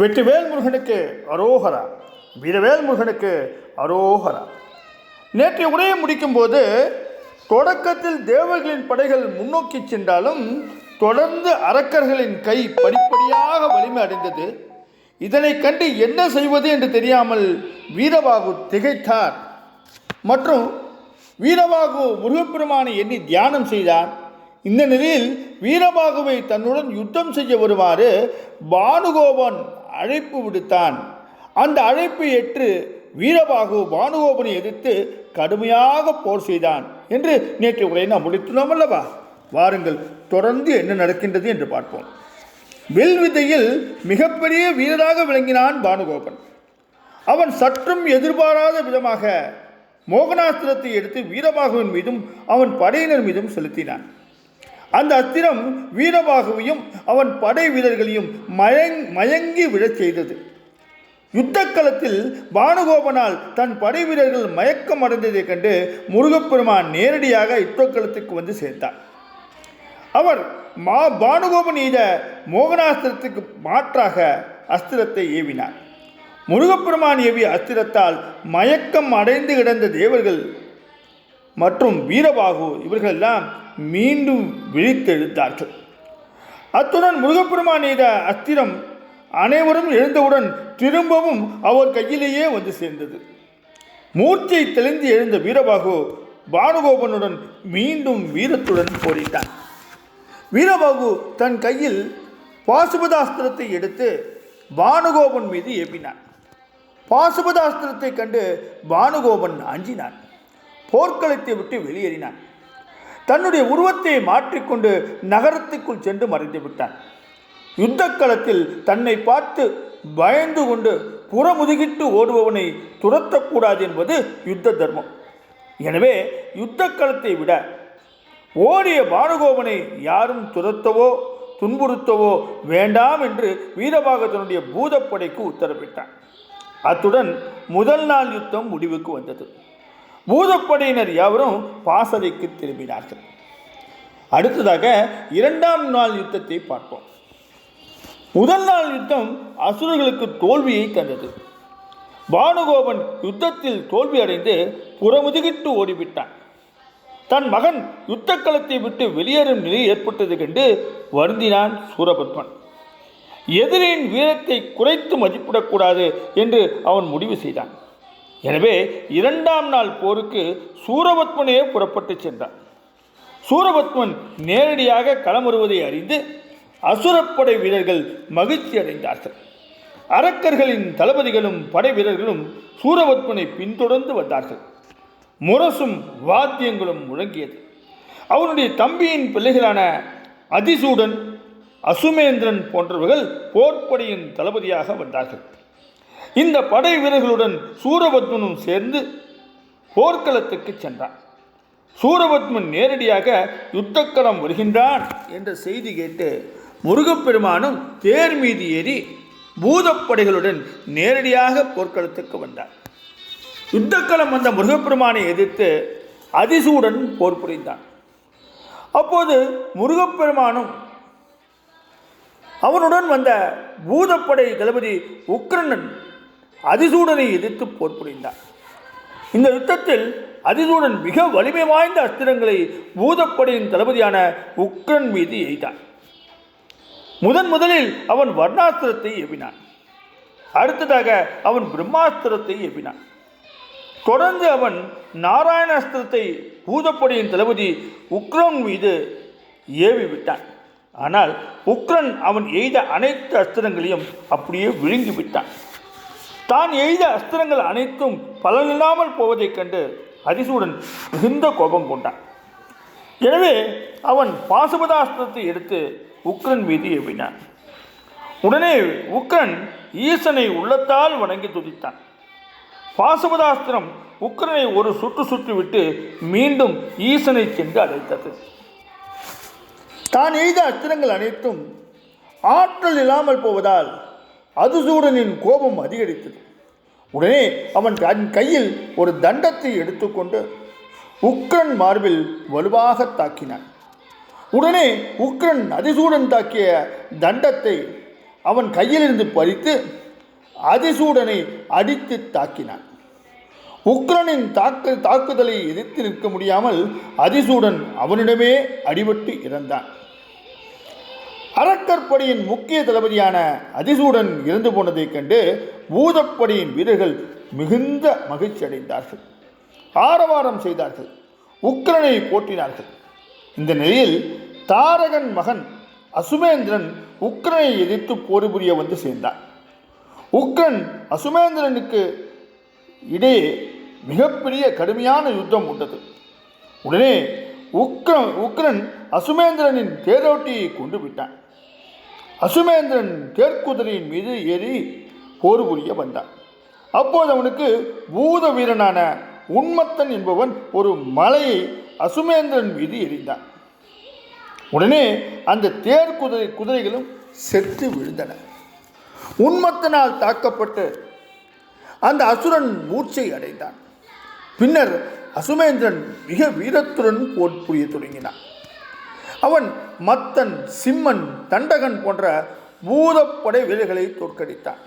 வெற்றிவேல் முருகனுக்கு அரோகரா வீரவேல் முருகனுக்கு அரோகரா. நேற்றைய உரையை முடிக்கும்போது தொடக்கத்தில் தேவர்களின் படைகள் முன்னோக்கி சென்றாலும் தொடர்ந்து அரக்கர்களின் கை படிப்படியாக வலிமை அடைந்தது. இதனை கண்டு என்ன செய்வது என்று தெரியாமல் வீரபாகு திகைத்தார். மற்றும் வீரபாகு முருகப்பெருமானை எண்ணி தியானம் செய்தார். இந்த நிலையில் வீரபாகுவை தன்னுடன் யுத்தம் செய்ய வருமாறு பானுகோபன் அழைப்பு விடுத்தான். அந்த அழைப்பு ஏற்று வீரபாகு பானுகோபனை எதிர்த்து கடுமையாக போர் செய்தான் என்று நேற்று உரை நாம் முடித்துள்ளோம் அல்லவா? வாருங்கள் தொடர்ந்து என்ன நடக்கின்றது என்று பார்ப்போம். வில் வித்தையில் மிகப்பெரிய வீரராக விளங்கினான் பானுகோபன். அவன் சற்றும் எதிர்பாராத விதமாக மோகனாஸ்திரத்தை எடுத்து வீரபாகுவின் மீதும் அவன் படையினர் மீதும் செலுத்தினான். அந்த அஸ்திரம் வீரபாகுவையும் அவன் படை வீரர்களையும் மயங் மயங்கி விழச் செய்தது. யுத்தக்களத்தில் பானுகோபனால் தன் படை வீரர்கள் மயக்கம் அடைந்ததைக் கண்டு முருகப்பெருமான் நேரடியாக யுத்தக்களத்துக்கு வந்து சேர்த்தார். அவர் மா பானுகோபன் எய்த மோகனாஸ்திரத்துக்கு மாற்றாக அஸ்திரத்தை ஏவினார். முருகப்பெருமான் ஏவிய அஸ்திரத்தால் மயக்கம் அடைந்து கிடந்த தேவர்கள் மற்றும் வீரபாகு இவர்களெல்லாம் மீண்டும் விழித்தெழுந்தார்கள். அத்துடன் முருகப்பெருமான் எய்த அஸ்திரம் அனைவரும் எழுந்தவுடன் திரும்பவும் அவர் கையிலேயே வந்து சேர்ந்தது. மூர்த்தியை தெளிந்து எழுந்த வீரபாகு பானுகோபனுடன் மீண்டும் வீரத்துடன் போரிட்டான் வீரபாகு தன் கையில் பாசுபதாஸ்திரத்தை எடுத்து பானுகோபன் மீது ஏப்பினான். பாசுபதாஸ்திரத்தை கண்டு பானுகோபன் அஞ்சினான். போர்க்களத்தை விட்டு வெளியேறினான். தன்னுடைய உருவத்தை மாற்றிக்கொண்டு நகரத்துக்குள் சென்று மறைந்து விட்டான். யுத்தக்களத்தில் தன்னை பார்த்து பயந்து கொண்டு புறமுதுகிட்டு ஓடுபவனை துரத்தக்கூடாது என்பது யுத்த தர்மம். எனவே யுத்தக்களத்தை விட ஓடிய பானுகோபனை யாரும் துரத்தவோ துன்புறுத்தவோ வேண்டாம் என்று வீரபாகத்தனுடைய பூதப்படைக்கு உத்தரவிட்டான். அத்துடன் முதல் நாள் யுத்தம் முடிவுக்கு வந்தது. பூதப்படையினர் யாவரும் பாசறைக்கு திரும்பினார்கள். அடுத்ததாக இரண்டாம் நாள் யுத்தத்தை பார்ப்போம். முதல் நாள் யுத்தம் அசுரர்களுக்கு தோல்வியை தந்தது. பானுகோபன் யுத்தத்தில் தோல்வி அடைந்து புறமுதுகிட்டு ஓடிவிட்டான். தன் மகன் யுத்த களத்தை விட்டு வெளியேறும் நிலை ஏற்பட்டது கண்டு வருந்தினான் சூரபத்மன். எதிரின் வீரத்தை குறைத்து மதிப்பிடக்கூடாது என்று அவன் முடிவு செய்தான். எனவே இரண்டாம் நாள் போருக்கு சூரபத்மனே புறப்பட்டு சென்றார் சூரபத்மன் நேரடியாக களமறுவதை அறிந்து அசுரப்படை வீரர்கள் மகிழ்ச்சி அடைந்தார்கள். அரக்கர்களின் தளபதிகளும் படை வீரர்களும் சூரபத்மனை பின்தொடர்ந்து வந்தார்கள். முரசும் வாத்தியங்களும் முழங்கியது. அவனுடைய தம்பியின் பிள்ளைகளான அதிசூடன் அசுமேந்திரன் போன்றவர்கள் போர்ப்படையின் தளபதியாக வந்தார்கள். இந்த படை வீரர்களுடன் சூரபத்மனும் சேர்ந்து போர்க்களத்துக்கு சென்றான். சூரபத்மன் நேரடியாக யுத்தக்களம் வருகின்றான் என்ற செய்தி கேட்டு முருகப்பெருமானும் தேர் மீது ஏறி பூதப்படைகளுடன் நேரடியாக போர்க்களத்துக்கு வந்தார் யுத்தக்களம் வந்த முருகப்பெருமானை எதிர்த்து அதிசூடன் போர் புரிந்தான். அப்போது முருகப்பெருமானும் அவனுடன் வந்த பூதப்படை தளபதி உக்ரனன் அதிசூடனை எதிர்த்து போர் புரிந்தார். இந்த யுத்தத்தில் அதிசூடன் மிக வலிமை வாய்ந்த அஸ்திரங்களை பூதப்படையின் தளபதியான உக்ரன் மீது எய்தான் முதன் முதலில் அவன் வர்ணாஸ்திரத்தை ஏவினான். அடுத்ததாக அவன் பிரம்மாஸ்திரத்தை எவினான் தொடர்ந்து அவன் நாராயணாஸ்திரத்தை பூதப்படையின் தளபதி உக்ரன் மீது ஏவி விட்டான். ஆனால் உக்ரன் அவன் எய்த அனைத்து அஸ்திரங்களையும் அப்படியே விழுங்கி விட்டான். தான் எய்த அஸ்திரங்கள் அனைத்தும் பலனில்லாமல் போவதைக் கண்டு அதிசூடன் மிகுந்த கோபம் கொண்டான். எனவே அவன் பாசுபதாஸ்திரத்தை எடுத்து உக்ரன் மீது எவினான் உடனே உக்ரன் ஈசனை உள்ளத்தால் வணங்கி துதித்தான். பாசுபதாஸ்திரம் உக்ரனை ஒரு சுற்று சுற்றி விட்டு மீண்டும் ஈசனை சென்று அழைத்தது தான் எய்த அஸ்திரங்கள் அனைத்தும் ஆற்றல் இல்லாமல் போவதால் அதுசூடனின் கோபம் அதிகரித்தது. உடனே அவன் தன் கையில் ஒரு தண்டத்தை எடுத்துக்கொண்டு உக்ரன் மார்பில் வலுவாக தாக்கினான். உடனே உக்ரன் அதிசூடன் தாக்கிய தண்டத்தை அவன் கையிலிருந்து பறித்து அதிசூடனை அடித்து தாக்கினான். உக்ரனின் தாக்கு தாக்குதலை எதிர்த்து நிற்க முடியாமல் அதிசூடன் அவனிடமே அடிபட்டு இறந்தான். அரக்கற்படியின் முக்கிய தளபதியான அதிசூடன் இறந்து போனதைக் கண்டு பூதப்படையின் வீரர்கள் மிகுந்த மகிழ்ச்சி அடைந்தார்கள். ஆரவாரம் செய்தார்கள். உக்ரனை போற்றினார்கள். இந்த நிலையில் தாரகன் மகன் அசுமேந்திரன் உக்ரனை எதிர்த்து போர் புரிய வந்து சேர்ந்தான். உக்ரன் அசுமேந்திரனுக்கு இடையே மிகப்பெரிய கடுமையான யுத்தம் உண்டது. உடனே உக்ரன் உக்ரன் அசுமேந்திரனின் தேரோட்டியை கொண்டு விட்டான். அசுமேந்திரன் தேர்க்குதிரையின் மீது ஏறி போர் புரிய வந்தான். அப்போது அவனுக்கு பூத வீரனான உன்மத்தன் என்பவன் ஒரு மலையை அசுமேந்திரன் மீது எறிந்தான். உடனே அந்த தேர் குதிரை குதிரைகளும் செத்து விழுந்தன. உன்மத்தனால் தாக்கப்பட்டு அந்த அசுரன் மூர்ச்சை அடைந்தான். பின்னர் அசுமேந்திரன் மிக வீரத்துடன் போர் புரிய தொடங்கினான். அவன் மத்தன் சிம்மன் தண்டகன் போன்ற பூதப்படை வீரர்களை தோற்கடித்தான்.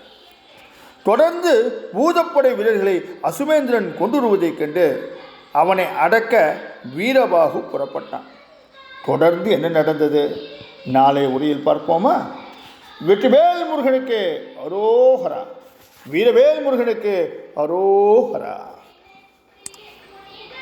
தொடர்ந்து பூதப்படை வீரர்களை அசுமேந்திரன் கொண்டு வருவதைக் கண்டு அவனை அடக்க வீரபாகு புறப்பட்டான். தொடர்ந்து என்ன நடந்தது? நாளை உரையில் பார்ப்போமா? வெற்றிவேல் முருகனுக்கு அரோகரா. வீரவேல் முருகனுக்கு அரோகரா.